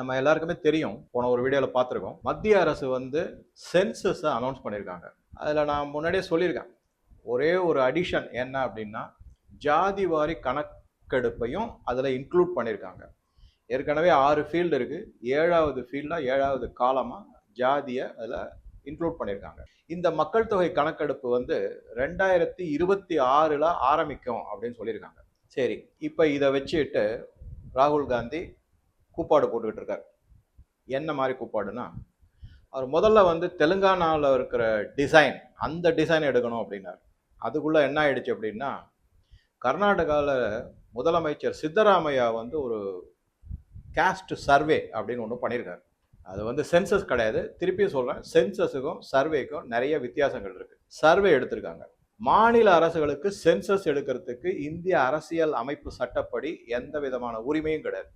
நம்ம எல்லாருக்குமே தெரியும். போன ஒரு வீடியோவில் பார்த்துருக்கோம். மத்திய அரசு வந்து சென்சஸை அனௌன்ஸ் பண்ணியிருக்காங்க. அதில் நான் முன்னாடியே சொல்லியிருக்கேன். ஒரே ஒரு அடிஷன் என்ன அப்படின்னா ஜாதி வாரி கணக்கெடுப்பையும் அதில் இன்க்ளூட் பண்ணியிருக்காங்க. ஏற்கனவே ஆறு ஃபீல்டு இருக்குது ஏழாவது ஃபீல்டாக ஏழாவது காலமாக ஜாதியை அதில் இன்க்ளூட் பண்ணியிருக்காங்க. இந்த மக்கள் தொகை கணக்கெடுப்பு வந்து ரெண்டாயிரத்தி இருபத்தி ஆறில் ஆரம்பிக்கும் அப்படின்னு சொல்லியிருக்காங்க. சரி இப்போ இதை வச்சுட்டு ராகுல் காந்தி கூப்பாடு போட்டுக்கிட்டு இருக்கார் என்ன மாதிரி கூப்பாடுனா அவர் முதல்ல வந்து தெலுங்கானாவில் இருக்கிற டிசைன் அந்த டிசைன் எடுக்கணும் அப்படின்னார். அதுக்குள்ளே என்ன ஆயிடுச்சு அப்படின்னா கர்நாடகாவில் முதலமைச்சர் சித்தராமையா வந்து ஒரு கேஸ்ட் சர்வே அப்படின்னு ஒன்று பண்ணியிருக்காரு அது வந்து சென்சஸ் கிடையாது. திருப்பி சொல்கிறேன் சென்சஸுக்கும் சர்வேக்கும் நிறைய வித்தியாசங்கள் இருக்குது சர்வே எடுத்திருக்காங்க. மாநில அரசுகளுக்கு சென்சஸ் எடுக்கிறதுக்கு இந்திய அரசியல் அமைப்பு சட்டப்படி எந்த விதமான உரிமையும் கிடையாது.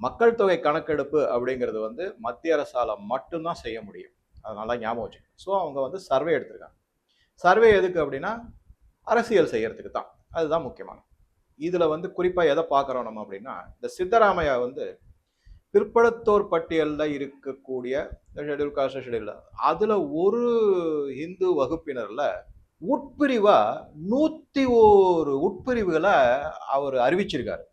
மக்கள் தொகை கணக்கெடுப்பு அப்படிங்கிறது வந்து மத்திய அரசால் மட்டும்தான் செய்ய முடியும். அதனால ஞாபகம் வச்சுக்கணும் ஸோ அவங்க வந்து சர்வே எடுத்திருக்காங்க. சர்வே எதுக்கு அப்படின்னா அரசியல் செய்யறதுக்கு தான். அதுதான் முக்கியமான இதில் வந்து குறிப்பாக எதை பார்க்குறோம் நம்ம அப்படின்னா இந்த சித்தராமையா வந்து பிற்படுத்தோர் பட்டியலில் இருக்கக்கூடிய ஷெடியூல் காஸ்ட் ஷெடியூல் அதில் ஒரு இந்து வகுப்பினரில் உட்பிரிவாக நூற்றி ஒரு உட்பிரிவுகளை அவர் அறிவிச்சிருக்காரு.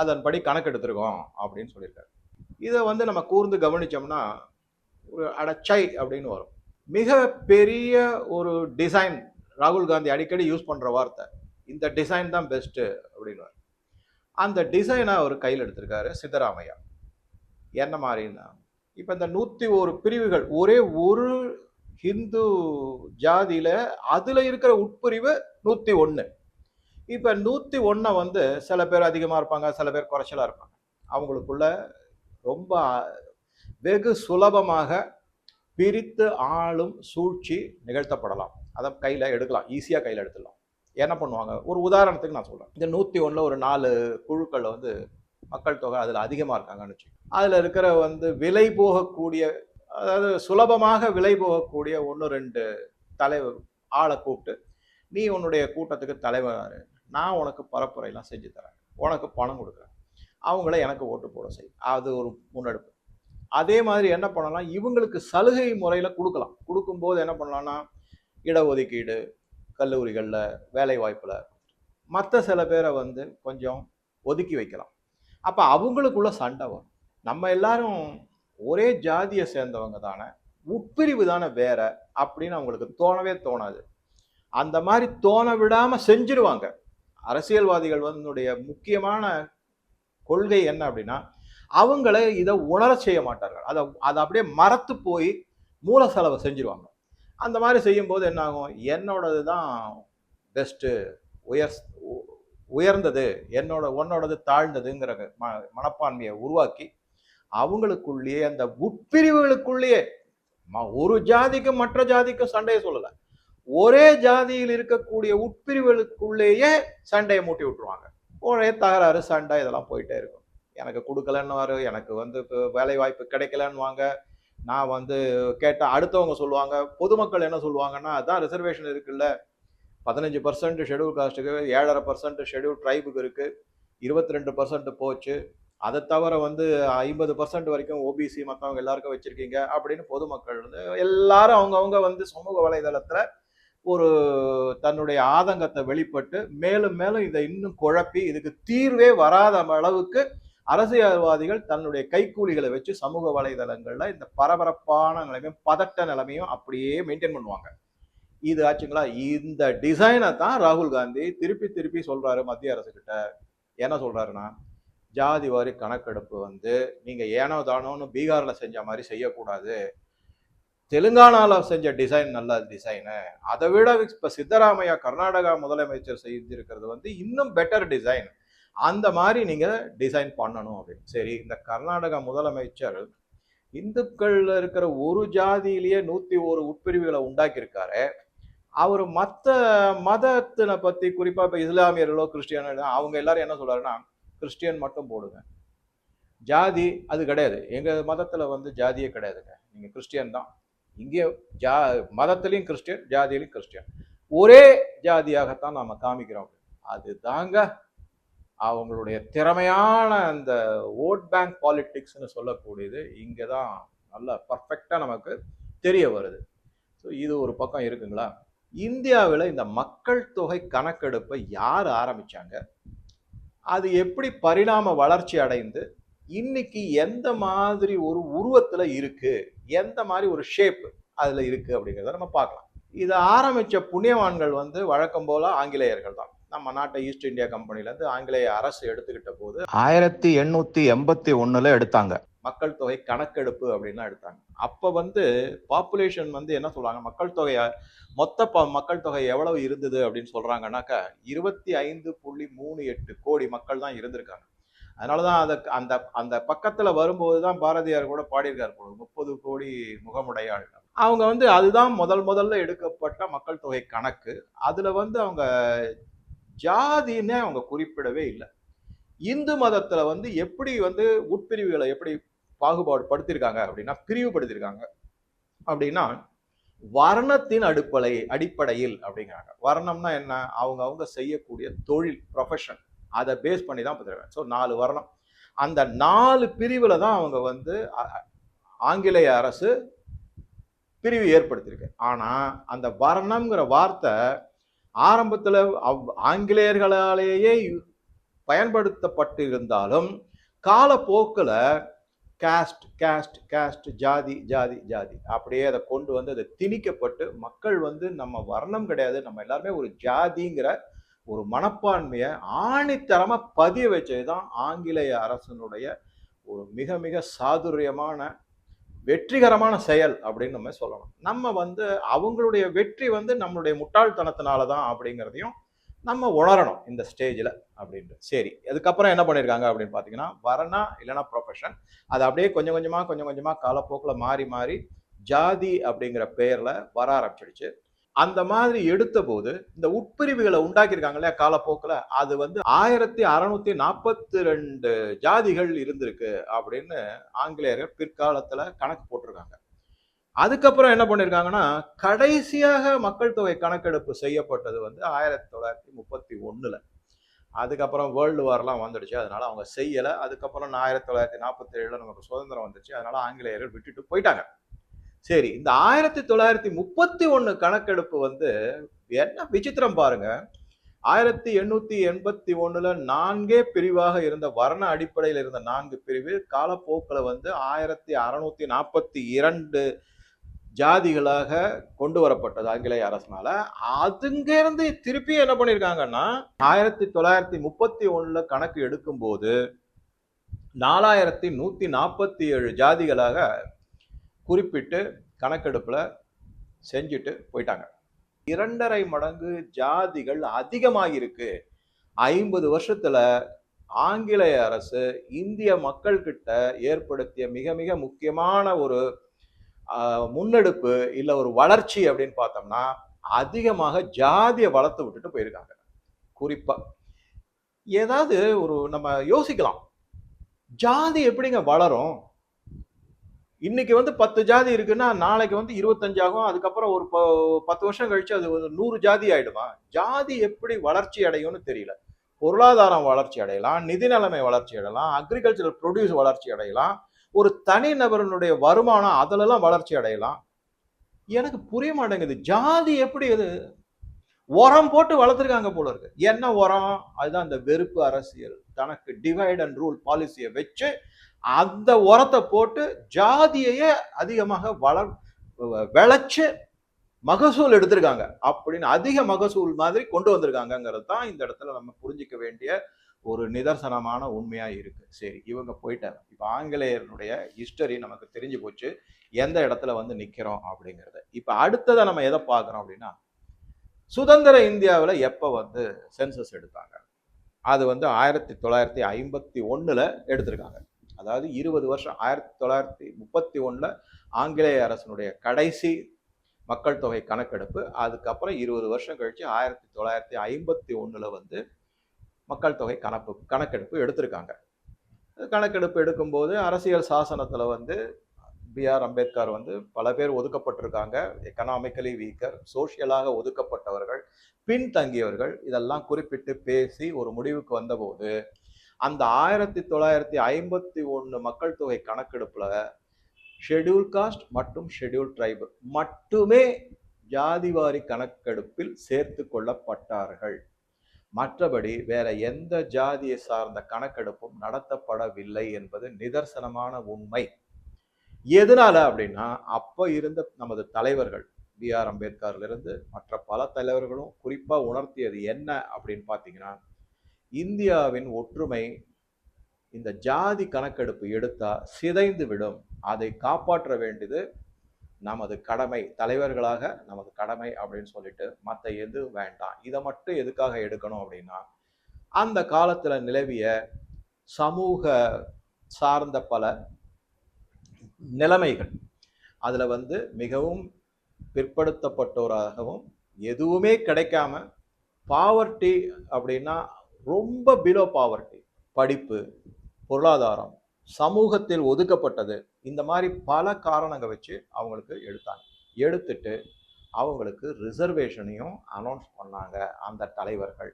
அதன்படி கணக்கெடுத்திருக்கோம் அப்படின்னு சொல்லியிருக்காரு. இதை வந்து நம்ம கூர்ந்து கவனித்தோம்னா ஒரு அடச்சை அப்படின்னு வரும். மிக பெரிய ஒரு டிசைன் ராகுல் காந்தி அடிக்கடி யூஸ் பண்ணுற வார்த்தை. இந்த டிசைன் தான் பெஸ்ட்டு அப்படின்னு அந்த டிசைனை அவர் கையில் எடுத்திருக்காரு சித்தராமையா. என்ன மாதிரின்னா இப்போ இந்த நூற்றி ஒரு பிரிவுகள் ஒரே ஒரு ஹிந்து ஜாதியில் அதில் இருக்கிற உட்பிரிவு நூற்றி ஒன்று இப்போ நூற்றி ஒன்றை வந்து சில பேர் அதிகமாக இருப்பாங்க சில பேர் குறைச்சலாக இருப்பாங்க. அவங்களுக்குள்ள ரொம்ப வெகு சுலபமாக பிரித்து ஆளும் சூழ்ச்சி நிகழ்த்தப்படலாம். அதை கையில் எடுக்கலாம் ஈஸியாக கையில் எடுத்துடலாம். என்ன பண்ணுவாங்க? ஒரு உதாரணத்துக்கு நான் சொல்கிறேன் இந்த நூற்றி ஒன்றில் ஒரு நாலு குழுக்களில் வந்து மக்கள் தொகை அதில் அதிகமாக இருக்காங்கன்னு வச்சு அதில் இருக்கிற வந்து விலை போகக்கூடிய அதாவது சுலபமாக விலை போகக்கூடிய ஒன்று ரெண்டு தலைவர் ஆளை கூப்பிட்டு நீ உன்னுடைய கூட்டத்துக்கு தலைவர் நான் உனக்கு பரப்புரையெல்லாம் செஞ்சு தரேன். உனக்கு பணம் கொடுக்குறேன். அவங்கள எனக்கு ஓட்டு போட செய். அது ஒரு முன்னெடுப்பு. அதே மாதிரி என்ன பண்ணலாம்? இவங்களுக்கு சலுகை முறையில் கொடுக்கலாம். கொடுக்கும்போது என்ன பண்ணலாம்னா இடஒதுக்கீடு கல்லூரிகளில் வேலை வாய்ப்பில் மற்ற சில பேரை வந்து கொஞ்சம் ஒதுக்கி வைக்கலாம். அப்போ அவங்களுக்குள்ள சண்டை வரும். நம்ம எல்லாரும் ஒரே ஜாதியை சேர்ந்தவங்க தானே உட்பிரிவு தானே வேற அப்படின்னு அவங்களுக்கு தோணவே தோணாது. அந்த மாதிரி தோண விடாமல் செஞ்சிருவாங்க. அரசியல்வாதிகள் வந்து முக்கியமான கொள்கை என்ன அப்படின்னா அவங்கள இதை உணர செய்ய மாட்டார்கள். அதை அதை அப்படியே மறத்து போய் மூல செலவை செஞ்சிருவாங்க. அந்த மாதிரி செய்யும்போது என்னாகும்? என்னோடது தான் பெஸ்ட்டு உயர் உயர்ந்தது. என்னோட உன்னோடது தாழ்ந்ததுங்கிற ம மனப்பான்மையை உருவாக்கி அவங்களுக்குள்ளேயே அந்த உட்பிரிவுகளுக்குள்ளேயே ம- ஒரு ஜாதிக்கும் மற்ற ஜாதிக்கும் சண்டையை சொல்லலை. ஒரே ஜாதியில் இருக்கக்கூடிய உட்பிரிவுகளுக்குள்ளேயே சண்டையை மூட்டி விட்டுருவாங்க. ஒரே தகராறு சண்டை இதெல்லாம் போயிட்டே இருக்கும். எனக்கு கொடுக்கலன்னு வரும் எனக்கு வந்து இப்போ வேலை வாய்ப்பு கிடைக்கலன்னு வாங்க. நான் வந்து கேட்டால் அடுத்தவங்க சொல்லுவாங்க பொதுமக்கள் என்ன சொல்லுவாங்கன்னா அதான் ரிசர்வேஷன் இருக்குல்ல. பதினஞ்சு பர்சன்ட் ஷெடியூல் காஸ்ட்டுக்கு ஏழரை பர்சன்ட் ஷெடியூல் ட்ரைபுக்கு இருக்குது இருபத்தி ரெண்டு பர்சன்ட் போச்சு. அதை தவிர வந்து ஐம்பது பர்சன்ட் வரைக்கும் ஓபிசி மற்றவங்க எல்லாருக்கும் வச்சுருக்கீங்க. அப்படின்னு பொதுமக்கள் வந்து எல்லாரும் அவங்கவுங்க வந்து சமூக வலைதளத்தில் ஒரு தன்னுடைய ஆதங்கத்தை வெளிப்பட்டு மேலும் மேலும் இதை இன்னும் குழப்பி இதுக்கு தீர்வே வராத அளவுக்கு அரசியல்வாதிகள் தன்னுடைய கைக்கூலிகளை வச்சு சமூக வலைதளங்கள்ல இந்த பரபரப்பான நிலைமையும் பதட்ட நிலைமையும் அப்படியே மெயின்டைன் பண்ணுவாங்க. இது ஆச்சுங்களா? இந்த டிசைனை தான் ராகுல் காந்தி திருப்பி திருப்பி சொல்றாரு மத்திய அரசு கிட்ட என்ன சொல்றாருன்னா ஜாதி வாரி கணக்கெடுப்பு வந்து நீங்க ஏனோ தானோன்னு பீகார்ல செஞ்ச மாதிரி செய்யக்கூடாது. தெலுங்கானாவில் செஞ்ச டிசைன் நல்ல டிசைனு அதை விட இப்போ சித்தராமையா கர்நாடகா முதலமைச்சர் செய்திருக்கிறது வந்து இன்னும் பெட்டர் டிசைன் அந்த மாதிரி நீங்கள் டிசைன் பண்ணணும் அப்படின்னு. சரி இந்த கர்நாடகா முதலமைச்சர் இந்துக்களில் இருக்கிற ஒரு ஜாதியிலேயே நூற்றி ஒரு உட்பிரிவுகளை உண்டாக்கியிருக்காரு. அவர் மற்ற மதத்தினை பற்றி குறிப்பாக இப்போ இஸ்லாமியர்களோ கிறிஸ்டியனோ அவங்க எல்லாரும் என்ன சொல்கிறாருன்னா கிறிஸ்டியன் மட்டும் போடுங்க. ஜாதி அது கிடையாது. எங்கள் மதத்தில் வந்து ஜாதியே கிடையாதுங்க. நீங்கள் கிறிஸ்டியன் தான். இங்கே ஜா மதத்திலையும் கிறிஸ்டியன் ஜாதியிலையும் கிறிஸ்டியன். ஒரே ஜாதியாகத்தான் நாம் காமிக்கிறோம் அது தாங்க அவங்களுடைய திறமையான அந்த ஓட் பேங்க் பாலிட்டிக்ஸ்னு சொல்லக்கூடியது இங்கே தான் நல்லா பர்ஃபெக்டாக நமக்கு தெரிய வருது. ஸோ இது ஒரு பக்கம் இருக்குங்களா? இந்தியாவில் இந்த மக்கள் தொகை கணக்கெடுப்பை யார் ஆரம்பிச்சாங்க? அது எப்படி பரிணாம வளர்ச்சி அடைந்து இன்னைக்கு எந்த மாதிரி ஒரு உருவத்தில் இருக்கு? எந்த மாதிரி ஒரு ஷேப் அதில் இருக்கு அப்படிங்கிறத நம்ம பார்க்கலாம். இதை ஆரம்பித்த புண்ணியவான்கள் வந்து வழக்கம் போல ஆங்கிலேயர்கள் தான். நம்ம நாட்டை ஈஸ்ட் இந்தியா கம்பெனிலேருந்து ஆங்கிலேய அரசு எடுத்துக்கிட்ட போது ஆயிரத்தி எண்ணூத்தி எண்பத்தி ஒன்றில் எடுத்தாங்க. மக்கள் தொகை கணக்கெடுப்பு அப்படின்னு எடுத்தாங்க. அப்போ வந்து பாப்புலேஷன் வந்து என்ன சொல்றாங்க? மக்கள் தொகையை மொத்த ப- மக்கள் தொகை எவ்வளவு இருந்தது அப்படின்னு சொல்கிறாங்கன்னாக்கா இருபத்தி ஐந்து புள்ளி மூணு எட்டு கோடி மக்கள் தான் இருந்திருக்காங்க. அதனாலதான் அதை அந்த அந்த பக்கத்தில் வரும்போது தான் பாரதியார் கூட பாடியிருக்கார் போல. முப்பது கோடி முகமுடையாள். அவங்க வந்து அதுதான் முதல் முதல்ல எடுக்கப்பட்ட மக்கள் தொகை கணக்கு. அதில் வந்து அவங்க ஜாதின்னே அவங்க குறிப்பிடவே இல்லை. இந்து மதத்தில் வந்து எப்படி வந்து உட்பிரிவுகளை எப்படி பாகுபாடு படுத்திருக்காங்க அப்படின்னா பிரிவுபடுத்திருக்காங்க அப்படின்னா வர்ணத்தின் அடிப்படை அடிப்படையில் அப்படிங்கிறாங்க. வர்ணம்னா என்ன? அவங்க அவங்க செய்யக்கூடிய தொழில் ப்ரொஃபஷன் அதை பேஸ் பண்ணி தான் பார்த்துருக்காங்க ஸோ நாலு வர்ணம். அந்த நாலு பிரிவில் தான் அவங்க வந்து ஆங்கிலேய அரசு பிரிவு ஏற்படுத்தியிருக்கு. ஆனால் அந்த வர்ணம்ங்கிற வார்த்தை ஆரம்பத்தில் அவ்- ஆங்கிலேயர்களாலேயே பயன்படுத்தப்பட்டு இருந்தாலும் காலப்போக்கில் காஸ்ட் காஸ்ட் காஸ்ட் ஜாதி ஜாதி ஜாதி அப்படியே அதை கொண்டு வந்து அதை திணிக்கப்பட்டு மக்கள் வந்து நம்ம வர்ணம் கிடையாது. நம்ம எல்லாருமே ஒரு ஜாதிங்கிற ஒரு மனப்பான்மையை ஆணித்தரமாக பதிய வச்சது தான் ஆங்கிலேய அரசனுடைய ஒரு மிக மிக சாதுரியமான வெற்றிகரமான செயல் அப்படின்னு நம்ம சொல்லணும். நம்ம வந்து அவங்களுடைய வெற்றி வந்து நம்மளுடைய முட்டாள்தனத்தினால தான் அப்படிங்கிறதையும் நம்ம உணரணும் இந்த ஸ்டேஜில் அப்படின்ட்டு. சரி அதுக்கப்புறம் என்ன பண்ணியிருக்காங்க அப்படின்னு பார்த்தீங்கன்னா வரணா இல்லைன்னா ப்ரொஃபஷன் அது அப்படியே கொஞ்சம் கொஞ்சமாக கொஞ்சம் கொஞ்சமாக காலப்போக்கில் மாறி மாறி ஜாதி அப்படிங்கிற பெயரில் வர ஆரம்பிச்சிடுச்சு. அந்த மாதிரி எடுத்த போது இந்த உட்பிரிவுகளை உண்டாக்கியிருக்காங்க இல்லையா காலப்போக்கில்? அது வந்து ஆயிரத்தி அறநூத்தி நாற்பத்தி ரெண்டு ஜாதிகள் இருந்திருக்கு அப்படின்னு ஆங்கிலேயர்கள் பிற்காலத்தில் கணக்கு போட்டிருக்காங்க. அதுக்கப்புறம் என்ன பண்ணியிருக்காங்கன்னா கடைசியாக மக்கள் தொகை கணக்கெடுப்பு செய்யப்பட்டது வந்து ஆயிரத்தி தொள்ளாயிரத்தி முப்பத்தி ஒன்றில் அதுக்கப்புறம் வேர்ல்டு வார்லாம் வந்துடுச்சு அதனால அவங்க செய்யலை. அதுக்கப்புறம் ஆயிரத்தி தொள்ளாயிரத்தி நாற்பத்தி ஏழில் நமக்கு சுதந்திரம் வந்துச்சு அதனால ஆங்கிலேயர்கள் விட்டுட்டு போயிட்டாங்க. சரி இந்த ஆயிரத்தி தொள்ளாயிரத்தி முப்பத்தி ஒன்று கணக்கெடுப்பு வந்து என்ன விசித்திரம் பாருங்க. ஆயிரத்தி எண்ணூத்தி எண்பத்தி ஒண்ணுல நான்கே பிரிவாக இருந்த வர்ண அடிப்படையில் இருந்த நான்கு பிரிவு காலப்போக்கில் வந்து ஆயிரத்தி அறுநூத்தி நாற்பத்தி இரண்டு ஜாதிகளாக கொண்டு வரப்பட்டது ஆங்கிலேய அரசனால. அதுங்க இருந்து திருப்பி என்ன பண்ணியிருக்காங்கன்னா ஆயிரத்தி தொள்ளாயிரத்தி முப்பத்தி ஒண்ணுல கணக்கு எடுக்கும்போது நாலாயிரத்தி நூத்தி நாற்பத்தி ஏழு ஜாதிகளாக குறிப்பிட்டு கணக்கெடுப்பில் செஞ்சுட்டு போயிட்டாங்க. இரண்டரை மடங்கு ஜாதிகள் அதிகமாக இருக்கு ஐம்பது வருஷத்துல ஆங்கிலேய அரசு இந்திய மக்கள் கிட்ட ஏற்படுத்திய மிக மிக முக்கியமான ஒரு முன்னெடுப்பு இல்லை ஒரு வளர்ச்சி அப்படின்னு பார்த்தோம்னா அதிகமாக ஜாதியை வளர்த்து விட்டுட்டு போயிருக்காங்க. குறிப்பாக ஏதாவது ஒரு நம்ம யோசிக்கலாம். ஜாதி எப்படிங்க வளரும்? இன்னைக்கு வந்து பத்து ஜாதி இருக்குன்னா நாளைக்கு வந்து இருபத்தஞ்சாகும் அதுக்கப்புறம் ஒரு பத்து வருஷம் கழிச்சு அது ஒரு நூறு ஜாதி ஆயிடுமா? ஜாதி எப்படி வளர்ச்சி அடையும்னு தெரியல. பொருளாதாரம் வளர்ச்சி அடையலாம் நிதி நிலைமை வளர்ச்சி அடையலாம் அக்ரிகல்ச்சரல் ப்ரொடியூஸ் வளர்ச்சி அடையலாம் ஒரு தனி நபரனுடைய வருமானம் அதிலெல்லாம் வளர்ச்சி அடையலாம். எனக்கு புரிய மாட்டேங்குது. ஜாதி எப்படி அது உரம் போட்டு வளர்த்துருக்காங்க போல இருக்கு. என்ன உரம்? அதுதான் அந்த வெறுப்பு அரசியல். தனக்கு டிவைட் அண்ட் ரூல் பாலிசியை வச்சு அந்த உரத்தை போட்டு ஜாதியையே அதிகமாக வளர் விளைச்சு மகசூல் எடுத்திருக்காங்க. அப்படின்னு அதிக மகசூல் மாதிரி கொண்டு வந்திருக்காங்கங்கிறது தான் இந்த இடத்துல நம்ம புரிஞ்சிக்க வேண்டிய ஒரு நிதர்சனமான உண்மையா இருக்கு. சரி இவங்க போயிட்டாங்க. இப்போ ஆங்கிலேயருடைய ஹிஸ்டரி நமக்கு தெரிஞ்சு போச்சு. எந்த இடத்துல வந்து நிற்கிறோம் அப்படிங்கிறத. இப்போ அடுத்ததை நம்ம எதை பார்க்குறோம் அப்படின்னா சுதந்திர இந்தியாவில் எப்போ வந்து சென்சஸ் எடுத்தாங்க? அது வந்து ஆயிரத்தி தொள்ளாயிரத்தி ஐம்பத்தி ஒன்றில் எடுத்திருக்காங்க. அதாவது இருபது வருஷம் ஆயிரத்தி தொள்ளாயிரத்தி முப்பத்தி ஒன்றில் ஆங்கிலேய அரசனுடைய கடைசி மக்கள் தொகை கணக்கெடுப்பு அதுக்கப்புறம் இருபது வருஷம் கழித்து ஆயிரத்தி தொள்ளாயிரத்தி ஐம்பத்தி ஒன்றில் வந்து மக்கள் தொகை கணக்கு கணக்கெடுப்பு எடுத்திருக்காங்க. கணக்கெடுப்பு எடுக்கும்போது அரசியல் சாசனத்தில் வந்து பிஆர் அம்பேத்கர் வந்து பல பேர் ஒதுக்கப்பட்டிருக்காங்க. எக்கனாமிக்கலி வீக்கர் சோஷியலாக ஒதுக்கப்பட்டவர்கள் பின்தங்கியவர்கள் இதெல்லாம் குறிப்பிட்டு பேசி ஒரு முடிவுக்கு வந்தபோது அந்த ஆயிரத்தி தொள்ளாயிரத்தி ஐம்பத்தி ஒன்று மக்கள் தொகை கணக்கெடுப்பில் ஷெட்யூல் காஸ்ட் மற்றும் ஷெட்யூல் ட்ரைபு மட்டுமே ஜாதிவாரி கணக்கெடுப்பில் சேர்த்து கொள்ளப்பட்டார்கள். மற்றபடி வேற எந்த ஜாதியை சார்ந்த கணக்கெடுப்பும் நடத்தப்படவில்லை என்பது நிதர்சனமான உண்மை. எதனால அப்படின்னா அப்போ இருந்த நமது தலைவர்கள் பி ஆர் அம்பேத்கர்ல இருந்து மற்ற பல தலைவர்களும் குறிப்பாக உணர்த்தியது என்ன அப்படின்னு பார்த்தீங்கன்னா இந்தியாவின் ஒற்றுமை இந்த ஜாதி கணக்கெடுப்பு எடுத்தால் சிதைந்து விடும். அதை காப்பாற்ற வேண்டியது நமது கடமை. தலைவர்களாக நமது கடமை அப்படின்னு சொல்லிட்டு மற்ற எது வேண்டாம். இதை மட்டும் எதுக்காக எடுக்கணும் அப்படின்னா அந்த காலத்தில் நிலவிய சமூக சார்ந்த பல நிலைமைகள். அதில் வந்து மிகவும் பிற்படுத்தப்பட்டோராகவும் எதுவுமே கிடைக்காம பாவர்ட்டி அப்படின்னா ரொம்ப பிலோ பாவர்ட்டி படிப்பு பொருளாதாரம் சமூகத்தில் ஒதுக்கப்பட்டது. இந்த மாதிரி பல காரணங்கள் வச்சு அவங்களுக்கு எடுத்தாங்க. எடுத்துட்டு அவங்களுக்கு ரிசர்வேஷனையும் அனௌன்ஸ் பண்ணாங்க அந்த தலைவர்கள்.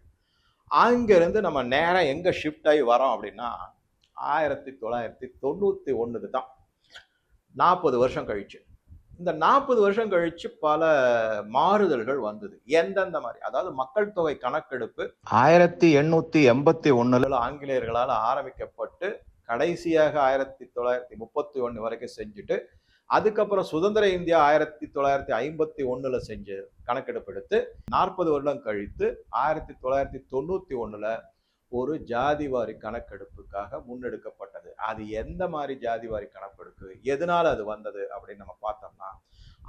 அங்கேருந்து நம்ம நேரம் எங்கே ஷிஃப்ட் ஆகி வரோம் அப்படின்னா ஆயிரத்தி தொள்ளாயிரத்தி தொண்ணூற்றி ஒன்றுக்கு தான். நாற்பது வருஷம் கழிச்சு. இந்த நாற்பது வருஷம் கழிச்சு பல மாறுதல்கள் வந்தது. எந்தெந்த மாதிரி? அதாவது மக்கள் தொகை கணக்கெடுப்பு ஆயிரத்தி எண்ணூத்தி எண்பத்தி ஒண்ணுல ஆங்கிலேயர்களால் ஆரம்பிக்கப்பட்டு கடைசியாக ஆயிரத்தி தொள்ளாயிரத்தி முப்பத்தி ஒன்று வரைக்கும் செஞ்சுட்டு அதுக்கப்புறம் சுதந்திர இந்தியா ஆயிரத்தி தொள்ளாயிரத்தி ஐம்பத்தி ஒன்றில் செஞ்சு கணக்கெடுப்பு எடுத்து நாற்பது வருடம் கழித்து ஆயிரத்தி தொள்ளாயிரத்தி தொண்ணூற்றி ஒன்றில் ஒரு ஜாதிவாரி கணக்கெடுப்புக்காக முன்னெடுக்கப்பட்டது. அது எந்த மாதிரி ஜாதிவாரி கணக்கெடுப்பு? எதனால் அது வந்தது அப்படின்னு நம்ம பார்த்தோம்னா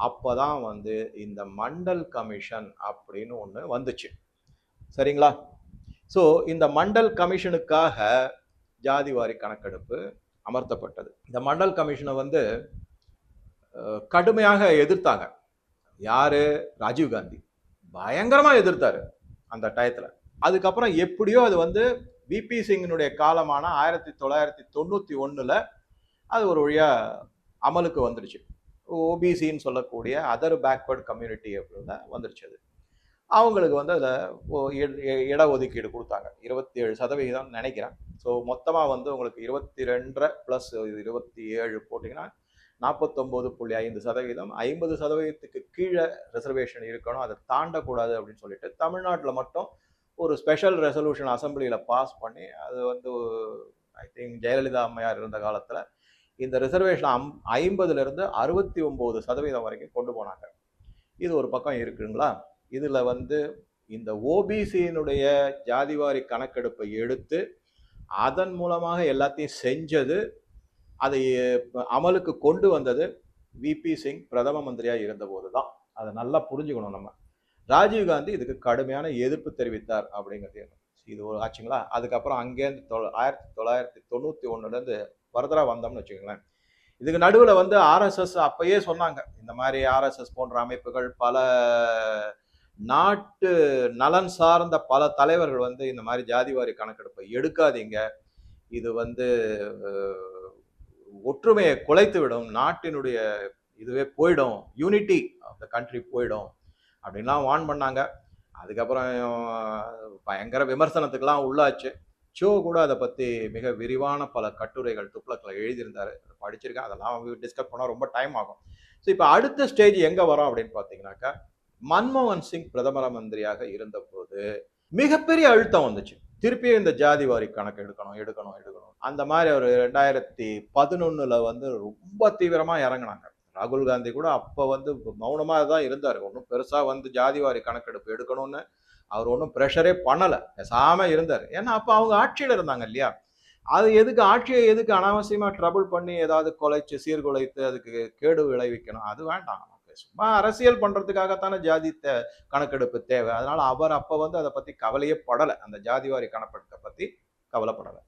அப்போ தான் வந்து இந்த மண்டல் கமிஷன் அப்படின்னு ஒன்று வந்துச்சு. சரிங்களா? ஸோ இந்த மண்டல் கமிஷனுக்காக ஜாதிவாரி கணக்கெடுப்பு அமர்த்தப்பட்டது. இந்த மண்டல் கமிஷனை வந்து கடுமையாக எதிர்த்தாங்க. யாரு? ராஜீவ் காந்தி. பயங்கரமா எதிர்த்தாரு அந்த டயத்தில். அதுக்கப்புறம் எப்படியோ அது வந்து விபி சிங்கினுடைய காலமான ஆயிரத்தி தொள்ளாயிரத்தி தொண்ணூத்தி ஒண்ணுல அது ஒரு வழியா அமலுக்கு வந்துடுச்சு. ஓபிசின்னு சொல்லக்கூடிய அதர் பேக்வர்ட் கம்யூனிட்டி அப்படின்னு வந்துடுச்சு அது. அவங்களுக்கு வந்து அதில் இடஒதுக்கீடு கொடுத்தாங்க. இருபத்தி ஏழு சதவிகிதம் நினைக்கிறேன். ஸோ மொத்தமாக வந்து உங்களுக்கு இருபத்தி ரெண்டரை ப்ளஸ் இருபத்தி ஏழு போட்டிங்கன்னா நாற்பத்தொம்போது புள்ளி ஐந்து சதவீதம். ஐம்பது சதவீதத்துக்கு கீழே ரிசர்வேஷன் இருக்கணும். அதை தாண்டக்கூடாது அப்படின்னு சொல்லிட்டு தமிழ்நாட்டில் மட்டும் ஒரு ஸ்பெஷல் ரெசல்யூஷன் அசம்பிளியில் பாஸ் பண்ணி அது வந்து ஐ திங்க் ஜெயலலிதா அம்மையார் இருந்த காலத்தில் இந்த ரிசர்வேஷன் அம் ஐம்பதுலேருந்து அறுபத்தி ஒம்பது சதவீதம் வரைக்கும் கொண்டு போனாங்க. இது ஒரு பக்கம் இருக்குங்களா? இதில் வந்து இந்த ஓபிசியினுடைய ஜாதிவாரி கணக்கெடுப்பை எடுத்து அதன் மூலமாக எல்லாத்தையும் செஞ்சது அதை அமலுக்கு கொண்டு வந்தது விபி சிங் பிரதம மந்திரியாக இருந்தபோது தான் அதை நல்லா புரிஞ்சுக்கணும் நம்ம. ராஜீவ் காந்தி இதுக்கு கடுமையான எதிர்ப்பு தெரிவித்தார் அப்படிங்கிறது இது ஒரு ஆச்சுங்களா? அதுக்கப்புறம் அங்கேருந்து தொ ஆயிரத்தி தொள்ளாயிரத்தி தொண்ணூற்றி ஒன்றுலேருந்து வரதரா வந்தோம்னு வச்சுக்கோங்களேன். இதுக்கு நடுவில் வந்து ஆர்எஸ்எஸ் அப்பயே சொன்னாங்க இந்த மாதிரி ஆர்எஸ்எஸ் போன்ற அமைப்புகள் பல நாட்டு நலன் சார்ந்த பல தலைவர்கள் வந்து இந்த மாதிரி ஜாதிவாரி கணக்கெடுப்பை எடுக்காதீங்க. இது வந்து ஒற்றுமையை குலைத்து விடும் நாட்டினுடைய இதுவே போயிடும் யூனிட்டி ஆஃப் த கண்ட்ரி போயிடும். அப்படின்லாம் வார்ன் பண்ணாங்க. அதுக்கப்புறம் பயங்கர விமர்சனத்துக்கெல்லாம் உள்ளாச்சு. ஷோ கூட அதை பற்றி மிக விரிவான பல கட்டுரைகள் துப்ளக்கில் எழுதியிருந்தாரு. படிச்சிருக்கேன். அதெல்லாம் டிஸ்கஸ் பண்ணால் ரொம்ப டைம் ஆகும். ஸோ இப்போ அடுத்த ஸ்டேஜ் எங்கே வரோம் அப்படின்னு பார்த்தீங்கன்னாக்கா மன்மோகன் சிங் பிரதமர மந்திரியாக இருந்தபோது மிகப்பெரிய அழுத்தம் வந்துச்சு. திருப்பியும் இந்த ஜாதி வாரி கணக்கு எடுக்கணும் எடுக்கணும் எடுக்கணும். அந்த மாதிரி ஒரு ரெண்டாயிரத்தி பதினொன்றில் வந்து ரொம்ப தீவிரமாக இறங்கினாங்க. ராகுல் காந்தி கூட அப்போ வந்து மௌனமாக தான் இருந்தார். ஒன்றும் பெருசாக வந்து ஜாதிவாரி கணக்கெடுப்பு எடுக்கணும்னு அவர் ஒன்றும் ப்ரெஷரே பண்ணலை. பேசாமல் இருந்தார். ஏன்னா அப்போ அவங்க ஆட்சியில் இருந்தாங்க இல்லையா? அது எதுக்கு ஆட்சியை எதுக்கு அனாவசியமாக ட்ரபுள் பண்ணி ஏதாவது கொலைச்சு சீர்குலைத்து அதுக்கு கேடு விளைவிக்கணும்? அது வேண்டாம். சும்மா அரசியல் பண்ணுறதுக்காகத்தானே ஜாதி தே கணக்கெடுப்பு தேவை. அதனால் அவர் அப்போ வந்து அதை பற்றி கவலையே படலை. அந்த ஜாதிவாரி கணக்கெடுப்பை பற்றி கவலைப்படலை.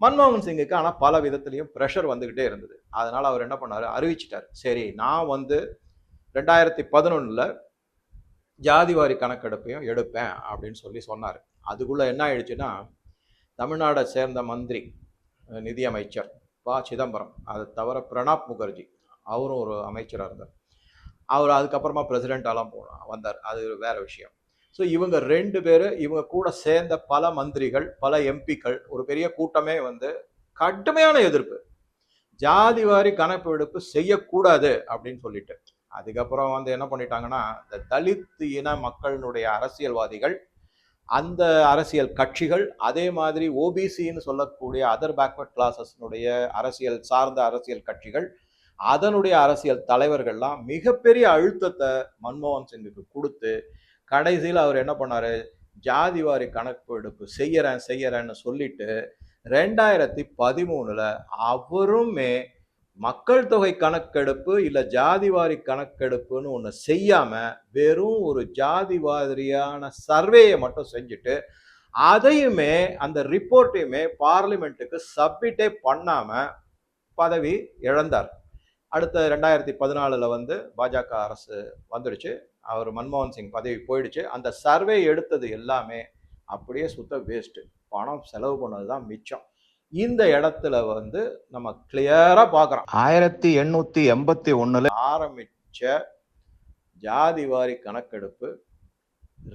மன்மோகன் சிங்குக்கு ஆனால் பல விதத்துலையும் ப்ரெஷர் வந்துக்கிட்டே இருந்தது. அதனால் அவர் என்ன பண்ணார்? அறிவிச்சிட்டார். சரி நான் வந்து ரெண்டாயிரத்தி பதினொன்றில் ஜாதிவாரி கணக்கெடுப்பையும் எடுப்பேன் அப்படின்னு சொல்லி சொன்னார். அதுக்குள்ளே என்ன ஆயிடுச்சுன்னா தமிழ்நாடை சேர்ந்த மந்திரி நிதியமைச்சர் ப. சிதம்பரம் அதை தவிர பிரணாப் முகர்ஜி அவரும் ஒரு அமைச்சராக இருந்தார். அவர் அதுக்கப்புறமா பிரசிடென்டாலாம் போனார் வந்தார். அது வேறு விஷயம். ஸோ இவங்க ரெண்டு பேர் இவங்க கூட சேர்ந்த பல மந்திரிகள் பல எம்பிக்கள் ஒரு பெரிய கூட்டமே வந்து கடுமையான எதிர்ப்பு. ஜாதிவாரி கணக்கெடுப்பு செய்யக்கூடாது அப்படின்னு சொல்லிட்டு. அதுக்கப்புறம் வந்து என்ன பண்ணிட்டாங்கன்னா இந்த தலித் இன மக்களினுடைய அரசியல்வாதிகள் அந்த அரசியல் கட்சிகள் அதே மாதிரி ஓபிசின்னு சொல்லக்கூடிய அதர் பேக்வர்ட் கிளாஸஸ்னுடைய அரசியல் சார்ந்த அரசியல் கட்சிகள் அதனுடைய அரசியல் தலைவர்கள்லாம் மிகப்பெரிய அழுத்தத்தை மன்மோகன் சிங்குக்கு கொடுத்து கடைசியில் அவர் என்ன பண்ணார்? ஜாதிவாரி கணக்கெடுப்பு செய்யறேன் செய்யறேன்னு சொல்லிட்டு ரெண்டாயிரத்தி பதிமூணுல அவருமே மக்கள் தொகை கணக்கெடுப்பு இல்லை ஜாதிவாரி கணக்கெடுப்புன்னு ஒன்று செய்யாம வெறும் ஒரு ஜாதிவாரியான சர்வேயை மட்டும் செஞ்சுட்டு அதையுமே அந்த ரிப்போர்ட்டையுமே பார்லிமெண்ட்டுக்கு சப்மிட்டே பண்ணாம பதவி இழந்தார். அடுத்த ரெண்டாயிரத்தி பதினாலில் வந்து பாஜக அரசு வந்துடுச்சு. அவர் மன்மோகன் சிங் பதவி போயிடுச்சு. அந்த சர்வே எடுத்தது எல்லாமே அப்படியே சுத்த வேஸ்ட்டு பணம் செலவு பண்ணது தான் மிச்சம். இந்த இடத்துல வந்து நம்ம கிளியரா பார்க்குறோம் ஆயிரத்தி எண்ணூத்தி எண்பத்தி ஒண்ணுல ஆரம்பிச்ச ஜாதிவாரி கணக்கெடுப்பு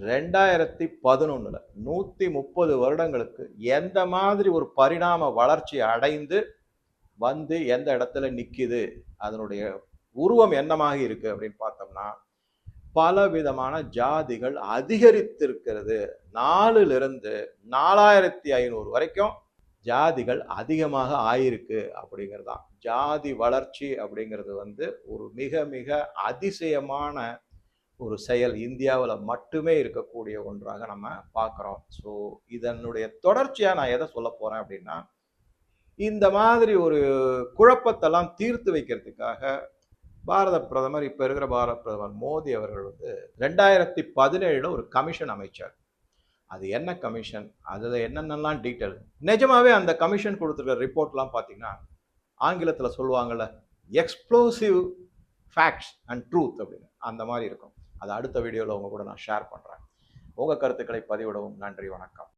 ரெண்டாயிரத்தி பதினொன்னுல நூத்தி முப்பது வருடங்களுக்கு எந்த மாதிரி ஒரு பரிணாம வளர்ச்சி அடைந்து வந்து எந்த இடத்துல நிக்குது? அதனுடைய உருவம் என்னமாக இருக்கு அப்படின்னு பார்த்தோம்னா பல விதமான ஜாதிகள் அதிகரித்திருக்கிறது. நாலுலேருந்து நாலாயிரத்தி ஐநூறு வரைக்கும் ஜாதிகள் அதிகமாக ஆயிருக்கு அப்படிங்கிறது தான் ஜாதி வளர்ச்சி அப்படிங்கிறது வந்து ஒரு மிக மிக அதிசயமான ஒரு செயல். இந்தியாவில் மட்டுமே இருக்கக்கூடிய ஒன்றாக நம்ம பார்க்குறோம். ஸோ இதனுடைய தொடர்ச்சியாக நான் எதை சொல்ல போகிறேன் அப்படின்னா இந்த மாதிரி ஒரு குழப்பத்தெல்லாம் தீர்த்து வைக்கிறதுக்காக பாரத பிரதமர் இப்போ இருக்கிற பாரத பிரதமர் மோடி அவர்கள் வந்து ரெண்டாயிரத்தி பதினேழில் ஒரு கமிஷன் அமைச்சார். அது என்ன கமிஷன்? அதில் என்னென்னலாம் டீட்டெயில்? நிஜமாவே அந்த கமிஷன் கொடுத்துருக்க ரிப்போர்ட்லாம் பார்த்தீங்கன்னா ஆங்கிலத்தில் சொல்லுவாங்கள்ல எக்ஸ்ப்ளோசிவ் ஃபேக்ட்ஸ் அண்ட் ட்ரூத் அப்படின்னு. அந்த மாதிரி இருக்கும். அது அடுத்த வீடியோவில் உங்கள் கூட நான் ஷேர் பண்ணுறேன் உங்கள் கருத்துக்களை பதிவிடவும் நன்றி வணக்கம்.